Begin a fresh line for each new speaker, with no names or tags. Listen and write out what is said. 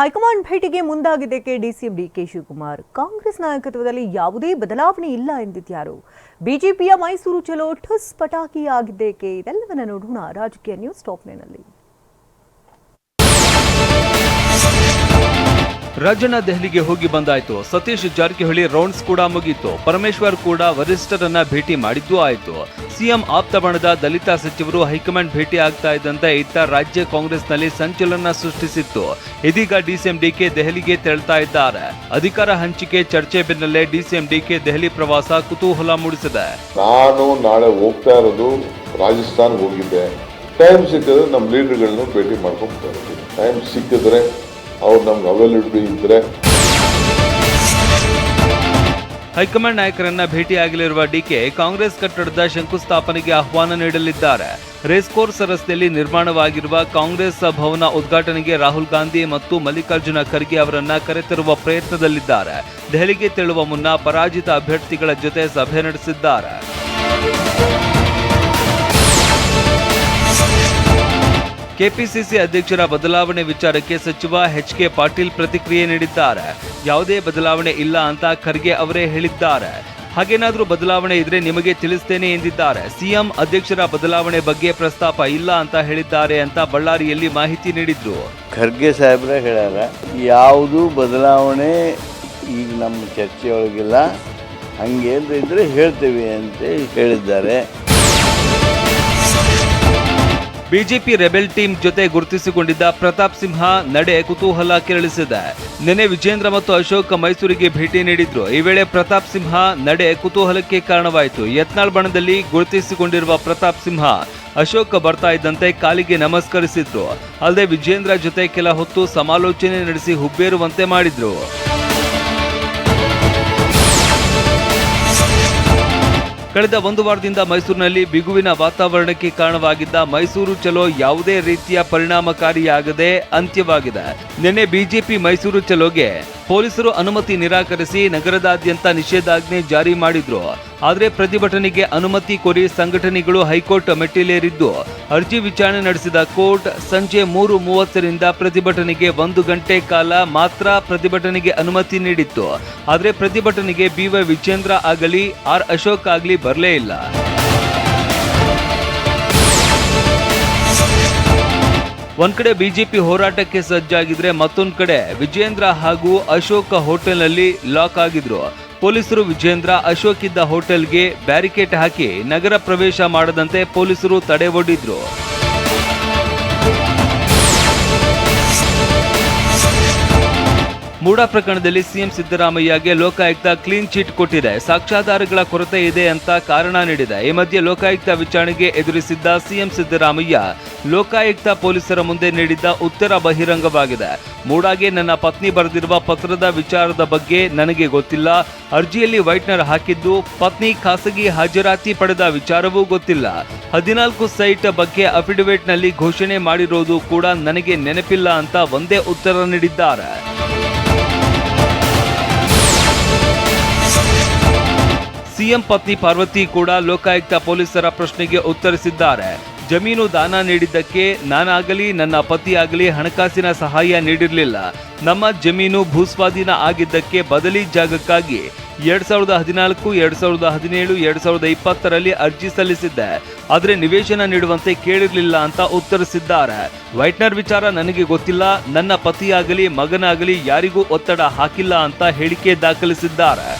High command ಭೇಟಿಗೆ ಮುಂದಾಗಿದ್ದಕ್ಕೆ DCM DK Shivakumar. Congress ನಾಯಕತ್ವದಲ್ಲಿ ಯಾವುದೇ ಬದಲಾವಣೆ ಇಲ್ಲ ಎಂದಿದ್ಯಾರು? ಬಿಜೆಪಿಯ ಮೈಸೂರು ಚಲೋ ಠುಸ್ ಪಟಾಕಿ ಆಗಿದ್ದೇಕೆ ಇದೆಲ್ಲವನ್ನ ನೋಡೋಣ ರಾಜಕೀಯ ನ್ಯೂಸ್ ಟಾಪ್ನಲ್ಲಿ
ರಾಜಣ್ಣ ದೆಹಲಿಗೆ ಹೋಗಿ ಬಂದಾಯ್ತು. ಸತೀಶ್ ಜಾರಕಿಹೊಳಿ ರೌಂಡ್ಸ್ ಕೂಡ ಮುಗೀತು. ಪರಮೇಶ್ವರ್ ಕೂಡ ವರಿಷ್ಠರನ್ನ ಭೇಟಿ ಮಾಡಿದ್ದು ಆಯ್ತು. ಸಿಎಂ ಆಪ್ತ ಬಣದ ದಲಿತ ಸಚಿವರು ಹೈಕಮಾಂಡ್ ಭೇಟಿ ಆಗ್ತಾ ಇದ್ದಂತೆ ಇತ್ತ ರಾಜ್ಯ ಕಾಂಗ್ರೆಸ್ನಲ್ಲಿ ಸಂಚಲನ ಸೃಷ್ಟಿಸಿತ್ತು. ಇದೀಗ ಡಿಸಿಎಂ ಡಿಕೆ ದೆಹಲಿಗೆ ತೆರಳ್ತಾ ಇದ್ದಾರೆ. ಅಧಿಕಾರ ಹಂಚಿಕೆ ಚರ್ಚೆ ಬೆನ್ನಲ್ಲೇ ಡಿಸಿಎಂ ಡಿಕೆ ದೆಹಲಿ ಪ್ರವಾಸ ಕುತೂಹಲ ಮೂಡಿಸಿದೆ.
ನಾನು ನಾಳೆ ಹೋಗ್ತಾ ಇರೋದು ರಾಜಸ್ಥಾನ್ ಹೋಗಿದ್ದೆ. ಟೈಮ್ ಸಿಕ್ಕಿದ್ರೆ ನಮ್ಮ ಲೀಡರ್ಗಳನ್ನು ಭೇಟಿ ಮಾಡ್ಕೊಂಡು ಟೈಮ್ ಸಿಕ್ಕಿದ್ರೆ ಅವ್ರು ನಮ್ಗೆ ಅವೈಲಬಿಲಿಟಿ ಇದ್ರೆ
ಹೈಕಮಾಂಡ್ ನಾಯಕರನ್ನ ಭೇಟಿಯಾಗಲಿರುವ ಡಿಕೆ ಕಾಂಗ್ರೆಸ್ ಕಟ್ಟಡದ ಶಂಕುಸ್ಥಾಪನೆಗೆ ಆಹ್ವಾನ ನೀಡಲಿದ್ದಾರೆ. ರೇಸ್ ಕೋರ್ಸ್ ರಸ್ತೆಯಲ್ಲಿ ನಿರ್ಮಾಣವಾಗಿರುವ ಕಾಂಗ್ರೆಸ್ ಭವನ ಉದ್ಘಾಟನೆಗೆ ರಾಹುಲ್ ಗಾಂಧಿ ಮತ್ತು ಮಲ್ಲಿಕಾರ್ಜುನ ಖರ್ಗೆ ಅವರನ್ನ ಕರೆತರುವ ಪ್ರಯತ್ನದಲ್ಲಿದ್ದಾರೆ. ದೆಹಲಿಗೆ ತೆರಳುವ ಮುನ್ನ ಪರಾಜಿತ ಅಭ್ಯರ್ಥಿಗಳ ಜೊತೆ ಸಭೆ ನಡೆಸಿದ್ದಾರೆ. ಕೆಪಿಸಿಸಿ ಅಧ್ಯಕ್ಷರ ಬದಲಾವಣೆ ವಿಚಾರಕ್ಕೆ ಸಚಿವ ಎಚ್ ಕೆ ಪಾಟೀಲ್ ಪ್ರತಿಕ್ರಿಯೆ ನೀಡಿದ್ದಾರೆ. ಯಾವುದೇ ಬದಲಾವಣೆ ಇಲ್ಲ ಅಂತ ಖರ್ಗೆ ಅವರೇ ಹೇಳಿದ್ದಾರೆ. ಹಾಗೇನಾದರೂ ಬದಲಾವಣೆ ಇದ್ರೆ ನಿಮಗೆ ತಿಳಿಸ್ತೇನೆ ಎಂದಿದ್ದಾರೆ. ಸಿಎಂ ಅಧ್ಯಕ್ಷರ ಬದಲಾವಣೆ ಬಗ್ಗೆ ಪ್ರಸ್ತಾಪ ಇಲ್ಲ ಅಂತ ಹೇಳಿದ್ದಾರೆ ಅಂತ ಬಳ್ಳಾರಿಯಲ್ಲಿ ಮಾಹಿತಿ ನೀಡಿದ್ರು.
ಖರ್ಗೆ ಸಾಹೇಬ್ರೆ ಹೇಳ್ಯಾರ, ಯಾವುದು ಬದಲಾವಣೆ ಈಗ ನಮ್ಮ ಚರ್ಚೆಯೊಳಗಿಲ್ಲ. ಹಂಗೇನು ಇದ್ರೆ ಹೇಳ್ತೇವೆ ಅಂತ ಹೇಳಿದ್ದಾರೆ.
ಬಿಜೆಪಿ ರೆಬೆಲ್ ಟೀಮ್ ಜೊತೆ ಗುರುತಿಸಿಕೊಂಡಿದ್ದ ಪ್ರತಾಪ್ ಸಿಂಹ ನಡೆ ಕುತೂಹಲ ಕೆರಳಿಸಿದೆ. ನಿನ್ನೆ ವಿಜೇಂದ್ರ ಮತ್ತು ಅಶೋಕ್ ಮೈಸೂರಿಗೆ ಭೇಟಿ ನೀಡಿದ್ರು. ಈ ವೇಳೆ ಪ್ರತಾಪ್ ಸಿಂಹ ನಡೆ ಕುತೂಹಲಕ್ಕೆ ಕಾರಣವಾಯಿತು. ಯತ್ನಾಳ್ ಬಣದಲ್ಲಿ ಗುರುತಿಸಿಕೊಂಡಿರುವ ಪ್ರತಾಪ್ ಸಿಂಹ ಅಶೋಕ್ ಬರ್ತಾ ಇದ್ದಂತೆ ಕಾಲಿಗೆ ನಮಸ್ಕರಿಸಿದ್ರು. ಅಲ್ಲದೆ ವಿಜೇಂದ್ರ ಜೊತೆ ಕೆಲ ಹೊತ್ತು ಸಮಾಲೋಚನೆ ನಡೆಸಿ ಹುಬ್ಬೇರುವಂತೆ ಮಾಡಿದ್ರು. ಕಳೆದ ಒಂದು ವಾರದಿಂದ ಮೈಸೂರಿನಲ್ಲಿ ಬಿಗುವಿನ ವಾತಾವರಣಕ್ಕೆ ಕಾರಣವಾಗಿದ್ದ ಮೈಸೂರು ಚಲೋ ಯಾವುದೇ ರೀತಿಯ ಪರಿಣಾಮಕಾರಿಯಾಗದೆ ಅಂತ್ಯವಾಗಿದೆ. ನಿನ್ನೆ ಬಿಜೆಪಿ ಮೈಸೂರು ಚಲೋಗೆ ಪೊಲೀಸರು ಅನುಮತಿ ನಿರಾಕರಿಸಿ ನಗರದಾದ್ಯಂತ ನಿಷೇಧಾಜ್ಞೆ ಜಾರಿ ಮಾಡಿದ್ರು. ಆದರೆ ಪ್ರತಿಭಟನೆಗೆ ಅನುಮತಿ ಕೋರಿ ಸಂಘಟನೆಗಳು ಹೈಕೋರ್ಟ್ ಮೆಟ್ಟಿಲೇರಿದ್ದು. ಅರ್ಜಿ ವಿಚಾರಣೆ ನಡೆಸಿದ ಕೋರ್ಟ್ ಸಂಜೆ ಮೂರು ಮೂವತ್ತರಿಂದ ಪ್ರತಿಭಟನೆಗೆ ಒಂದು ಗಂಟೆ ಕಾಲ ಮಾತ್ರ ಪ್ರತಿಭಟನೆಗೆ ಅನುಮತಿ ನೀಡಿತ್ತು. ಆದರೆ ಪ್ರತಿಭಟನೆಗೆ ಬಿವೈ ವಿಜೇಂದ್ರ ಆಗಲಿ, ಆರ್ ಅಶೋಕ್ ಆಗಲಿ ಬರಲೇ ಇಲ್ಲ. ಒಂದ್ ಕಡೆ ಬಿಜೆಪಿ ಹೋರಾಟಕ್ಕೆ ಸಜ್ಜಾಗಿದ್ರೆ ಮತ್ತೊಂದ್ ಕಡೆ ವಿಜೇಂದ್ರ ಹಾಗೂ ಅಶೋಕ ಹೋಟೆಲ್ನಲ್ಲಿ ಲಾಕ್ ಆಗಿದ್ರು. ಪೊಲೀಸರು ವಿಜೇಂದ್ರ, ಅಶೋಕ್ ಇದ್ದ ಹೋಟೆಲ್ಗೆ ಬ್ಯಾರಿಕೇಡ್ ಹಾಕಿ ನಗರ ಪ್ರವೇಶ ಮಾಡದಂತೆ ಪೊಲೀಸರು ತಡೆ ಒಡ್ಡಿದ್ರು ಮೂಡಾ ಪ್ರಕರಣದಲ್ಲಿ ಸಿಎಂ ಸಿದ್ದರಾಮಯ್ಯಗೆ ಲೋಕಾಯುಕ್ತ ಕ್ಲೀನ್ ಚಿಟ್ ಕೊಟ್ಟಿದೆ. ಸಾಕ್ಷ್ಯಾಧಾರಗಳ ಕೊರತೆ ಇದೆ ಅಂತ ಕಾರಣ ನೀಡಿದೆ. ಈ ಮಧ್ಯೆ ಲೋಕಾಯುಕ್ತ ವಿಚಾರಣೆಗೆ ಎದುರಿಸಿದ್ದ ಸಿಎಂ ಸಿದ್ದರಾಮಯ್ಯ ಲೋಕಾಯುಕ್ತ ಪೊಲೀಸರ ಮುಂದೆ ನೀಡಿದ್ದ ಉತ್ತರ ಬಹಿರಂಗವಾಗಿದೆ. ಮೂಡಾಗೆ ನನ್ನ ಪತ್ನಿ ಬರೆದಿರುವ ಪತ್ರದ ವಿಚಾರದ ಬಗ್ಗೆ ನನಗೆ ಗೊತ್ತಿಲ್ಲ. ಅರ್ಜಿಯಲ್ಲಿ ವೈಟ್ನರ್ ಹಾಕಿದ್ದು ಪತ್ನಿ ಖಾಸಗಿ ಹಾಜರಾತಿ ಪಡೆದ ವಿಚಾರವೂ ಗೊತ್ತಿಲ್ಲ. ಹದಿನಾಲ್ಕು ಸೈಟ್ ಬಗ್ಗೆ ಅಫಿಡವಿಟ್ನಲ್ಲಿ ಘೋಷಣೆ ಮಾಡಿರೋದು ಕೂಡ ನನಗೆ ನೆನಪಿಲ್ಲ ಅಂತ ಒಂದೇ ಉತ್ತರ ನೀಡಿದ್ದಾರೆ. ಸಿಎಂ ಪತ್ನಿ ಪಾರ್ವತಿ ಕೂಡ ಲೋಕಾಯುಕ್ತ ಪೊಲೀಸರ ಪ್ರಶ್ನೆಗೆ ಉತ್ತರಿಸಿದ್ದಾರೆ. ಜಮೀನು ದಾನ ನೀಡಿದ್ದಕ್ಕೆ ನಾನಾಗಲಿ, ನನ್ನ ಪತಿಯಾಗಲಿ ಹಣಕಾಸಿನ ಸಹಾಯ ನೀಡಿರಲಿಲ್ಲ. ನಮ್ಮ ಜಮೀನು ಭೂಸ್ವಾಧೀನ ಆಗಿದ್ದಕ್ಕೆ ಬದಲಿ ಜಾಗಕ್ಕಾಗಿ ಎರಡ್ ಸಾವಿರದ ಹದಿನಾಲ್ಕು, ಎರಡ್ ಸಾವಿರದ ಹದಿನೇಳು, ಎರಡ್ ಸಾವಿರದ ಇಪ್ಪತ್ತರಲ್ಲಿ ಅರ್ಜಿ ಸಲ್ಲಿಸಿದ್ದೆ. ಆದರೆ ನಿವೇಶನ ನೀಡುವಂತೆ ಕೇಳಿರ್ಲಿಲ್ಲ ಅಂತ ಉತ್ತರಿಸಿದ್ದಾರೆ. ವೈಟ್ನರ್ ವಿಚಾರ ನನಗೆ ಗೊತ್ತಿಲ್ಲ, ನನ್ನ ಪತಿಯಾಗಲಿ, ಮಗನಾಗಲಿ ಯಾರಿಗೂ ಒತ್ತಡ ಹಾಕಿಲ್ಲ ಅಂತ ಹೇಳಿಕೆ ದಾಖಲಿಸಿದ್ದಾರೆ.